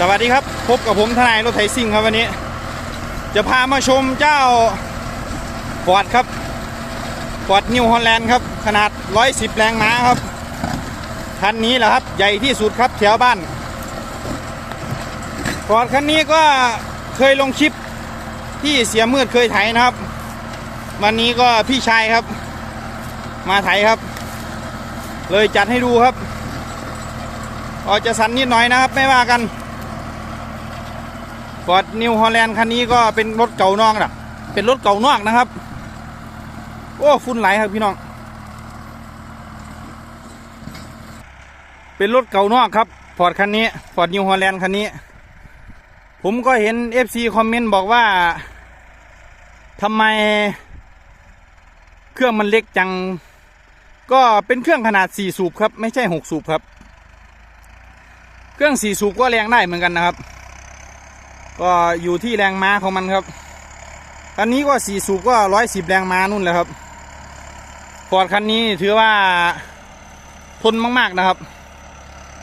สวัสดีครับ พบกับผมทนายรถไถซิ่งครับวันนี้ จะพามาชมเจ้าฟอร์ดครับฟอร์ดนิวฮอลแลนด์ครับ ขนาด 110 แรงม้าครับ คันนี้แหละครับ ใหญ่ที่สุดครับแถวบ้านฟอร์ดคันนี้ก็เคยลงคลิปที่เสียมืดเคยไถนะครับ วันนี้ก็พี่ชายครับ มาไถครับ เลยจัดให้ดูครับอาจจะสันนิดหน่อยนะครับ ไม่ว่ากัน ฟอร์ดนิวฮอลแลนด์คันนี้ก็เป็นรถเก่านอกนะเป็นรถเก่านอกนะครับ โอ้ฝุ่นไหลครับพี่น้อง เป็นรถเก่านอกครับฟอร์ดคันนี้ฟอร์ดนิวฮอลแลนด์คันนี้ ผมก็เห็น FC คอมเมนต์บอกว่าทำไม เครื่องมันเล็กจัง ก็เป็นเครื่องขนาด 4 สูบครับ ไม่ใช่ 6 สูบครับ เครื่อง 4 สูบก็แรงได้เหมือนกันนะครับ ก็อยู่ที่แรงม้าของมันครับคันนี้ก็สี่สูบก็ร้อยสิบแรงม้านู่นแหละครับฟอร์ดคันนี้ถือว่าทนมากๆนะครับ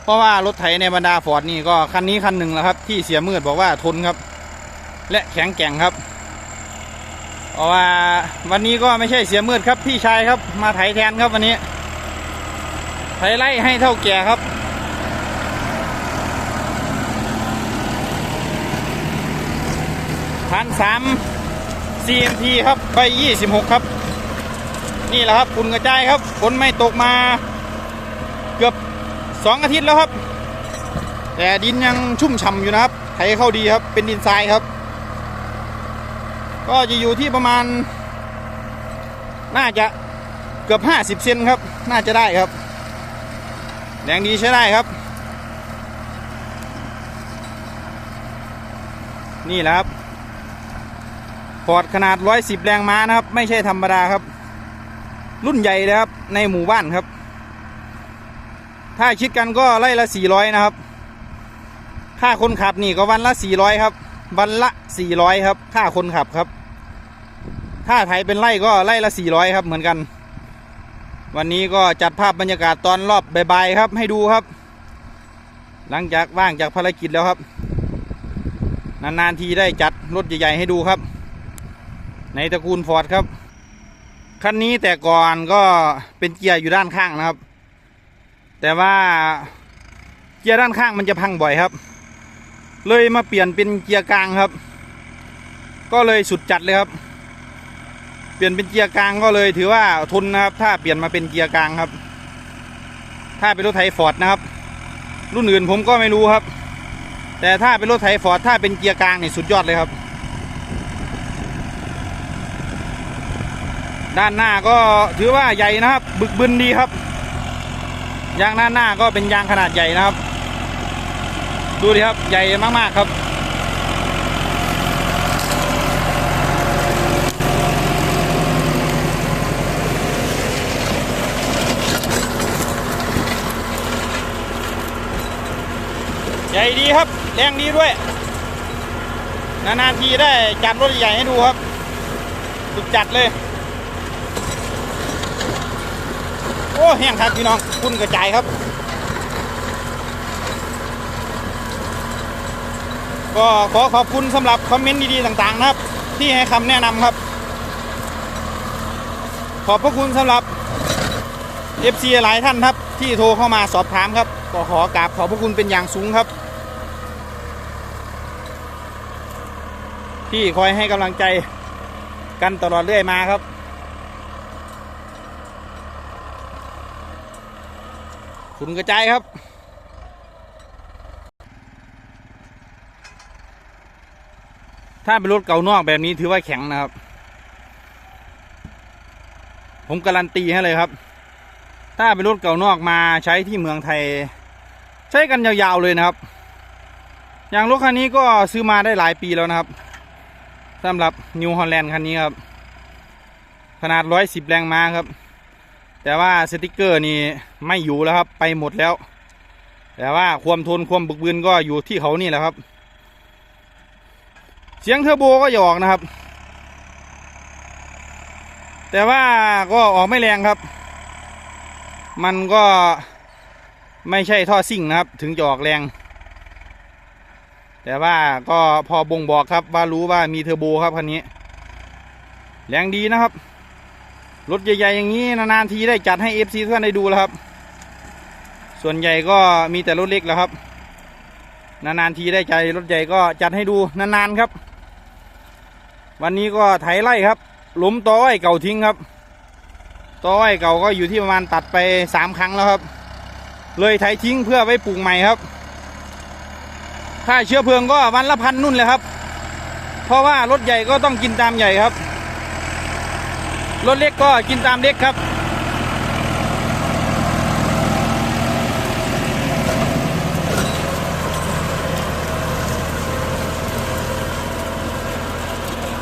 เพราะว่ารถไถในบรรดาฟอร์ดนี่ก็คันนี้คันหนึ่งแหละครับ ที่เสียมืดบอกว่าทนครับ และแข็งแกร่งครับเพราะว่าวันนี้ก็ไม่ใช่เสียมืดครับพี่ชายครับมาไถแทนครับวันนี้ไถไล่ให้เท่าแก่ครับ พันสาม CMP ครับใบยี่สิบหกครับ นี่แหละครับฝุ่นกระจายครับฝนไม่ตกมาเกือบสองอาทิตย์แล้วครับ แต่ดินยังชุ่มฉ่ำอยู่นะครับไถเข้าดีครับเป็นดินทรายครับ ก็จะอยู่ที่ประมาณ น่าจะเกือบห้าสิบเซนครับ น่าจะได้ครับแรงดีใช้ได้ครับ นี่แหละครับ ฟอร์ดขนาด 110 แรงม้านะครับ ไม่ใช่ธรรมดาครับ รุ่นใหญ่เลยครับ ในหมู่บ้านครับ ถ้าคิดกันก็ไล่ละ 400 นะครับ ค่าคนขับนี่ก็วันละ 400 ครับ วันละ 400 ครับ ค่าคนขับครับ ถ้าไถเป็นไล่ก็ไล่ละ 400 ครับเหมือนกัน วันนี้ก็จัดภาพบรรยากาศตอนรอบบ่ายๆครับ ให้ดูครับ หลังจากว่างจากภารกิจแล้วครับ นานๆทีได้จัดรถใหญ่ๆให้ดูครับ ในตระกูลฟอร์ดครับ คันนี้แต่ก่อนก็เป็นเกียร์อยู่ด้านข้างนะครับ แต่ว่าเกียร์ด้านข้างมันจะพังบ่อยครับ เลยมาเปลี่ยนเป็นเกียร์กลางครับ ก็เลยสุดจัดเลยครับ เปลี่ยนเป็นเกียร์กลางก็เลยถือว่าทุนนะครับ ถ้าเปลี่ยนมาเป็นเกียร์กลางครับ ถ้าเป็นรถไถฟอร์ดนะครับ รุ่นอื่นผมก็ไม่รู้ครับ แต่ถ้าเป็นรถไถฟอร์ดถ้าเป็นเกียร์กลางนี่สุดยอดเลยครับ ด้านหน้าก็ถือว่าใหญ่นะครับ บึกบึนดีครับ ยางด้านหน้าก็เป็นยางขนาดใหญ่นะครับ ดูดิครับใหญ่มากๆครับใหญ่ดีครับ แรงดีด้วย นานๆทีได้จัดรถใหญ่ให้ดูครับสุดจัดเลย โอ้แห้งครับพี่น้องคุณกระจายครับ ก็ขอขอบคุณสำหรับคอมเมนต์ดีๆต่างๆนะครับ ที่ให้คำแนะนำครับ ขอบพระคุณสำหรับ FC หลายท่านครับ ที่โทรเข้ามาสอบถามครับ ก็ขอกราบขอบพระคุณเป็นอย่างสูงครับ ที่คอยให้กำลังใจกันตลอดเรื่อยมาครับ ฝุ่นกระจายครับถ้าเป็นรถเก่านอกแบบนี้ถือว่าแข็งนะครับ ผมการันตีให้เลยครับ ถ้าเป็นรถเก่านอกมาใช้ที่เมืองไทย ใช้กันยาวๆเลยนะครับ อย่างรถคันนี้ก็ซื้อมาได้หลายปีแล้วนะครับสำหรับนิวฮอลแลนด์คันนี้ครับ ขนาด 110 แรงม้าครับ แต่ว่าสติกเกอร์นี่ไม่อยู่แล้วครับ ไปหมดแล้ว แต่ว่าความทนความบึกบืนก็อยู่ที่เขานี่แหละครับ เสียงเทอร์โบก็หยอกนะครับ แต่ว่าก็ออกไม่แรงครับ มันก็ไม่ใช่ท่อซิ่งนะครับ ถึงจะออกแรง แต่ว่าก็พอบ่งบอกครับว่ารู้ว่ามีเทอร์โบครับคันนี้ แรงดีนะครับ รถใหญ่ๆอย่างนี้นานๆทีได้จัดให้ FC ทุกท่านได้ดูแล้วครับ ส่วนใหญ่ก็มีแต่รถเล็กแล้วครับ นานๆทีได้ใจรถใหญ่ก็จัดให้ดูนานๆครับ วันนี้ก็ไถไล่ครับ หลุมตออ้อยเก่าทิ้งครับตออ้อยเก่าก็อยู่ที่ประมาณตัดไปสามครั้งแล้วครับ เลยไถทิ้งเพื่อไว้ปลูกใหม่ครับ ค่าเชื้อเพลิงก็วันละพันนุ่นเลยครับ เพราะว่ารถใหญ่ก็ต้องกินตามใหญ่ครับ รถเล็กก็กินตามเล็กครับ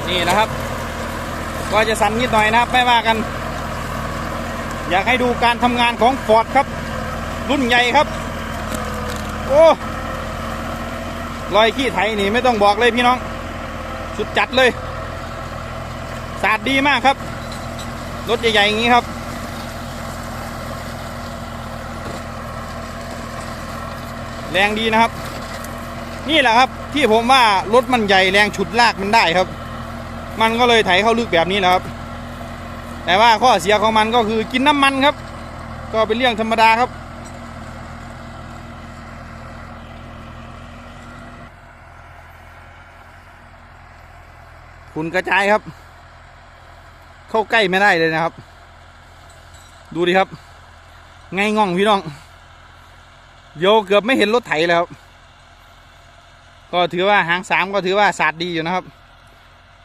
นี่นะครับ ก็จะสั่นนิดหน่อยนะครับ ไม่ว่ากัน อยากให้ดูการทำงานของฟอร์ดครับ รุ่นใหญ่ครับ โอ้รอยขี้ไถนี่ไม่ต้องบอกเลยพี่น้อง สุดจัดเลย สาดดีมากครับ รถใหญ่ๆอย่างนี้ครับ แรงดีนะครับ นี่แหละครับที่ผมว่ารถมันใหญ่แรงฉุดลากมันได้ครับ มันก็เลยไถเข้าลึกแบบนี้แหละครับ แต่ว่าข้อเสียของมันก็คือกินน้ำมันครับ ก็เป็นเรื่องธรรมดาครับฝุ่นกระจายครับ เข้าใกล้ไม่ได้เลยนะครับ ดูดิครับไงง่องพี่น้องโยเกือบไม่เห็นรถไถแล้วก็ถือว่าหางสามก็ถือว่าสาดดีอยู่นะครับ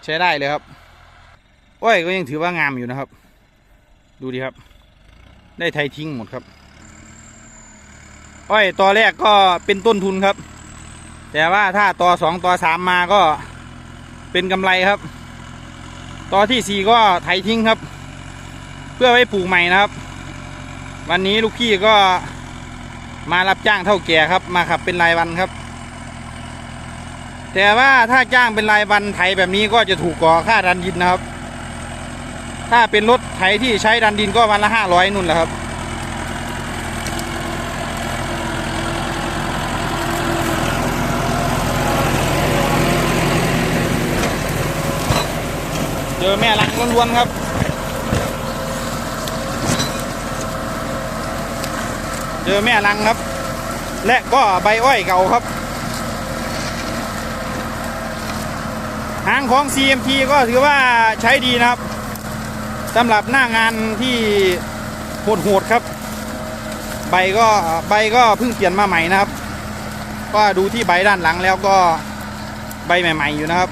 ใช้ได้เลยครับอ้อยก็ยังถือว่างามอยู่นะครับ ดูดิครับ ได้ไทยทิ้งหมดครับอ้อยตอแรกก็เป็นต้นทุนครับ แต่ว่าถ้าตอสองตอสามมาก็เป็นกำไรครับ ตอที่สี่ก็ไถทิ้งครับ เพื่อไว้ปลูกใหม่นะครับ วันนี้ลูกพี่ก็มารับจ้างเท่าแก่ครับ มาขับเป็นรายวันครับ แต่ว่าถ้าจ้างเป็นรายวันไถแบบนี้ก็จะถูกก่อค่าดันดินนะครับ ถ้าเป็นรถไถที่ใช้ดันดินก็วันละห้าร้อยนุ่นแหละครับ จอแม่ลังล้วนๆครับเจอแม่ลังครับ และก็ใบอ้อยเก่าครับหางของ CMT ก็ถือว่าใช้ดีนะครับสำหรับหน้างานที่โหดๆครับ ใบก็ใบก็เพิ่งเปลี่ยนมาใหม่นะครับ ก็ดูที่ใบด้านหลังแล้วก็ใบใหม่ ๆ อยู่นะครับ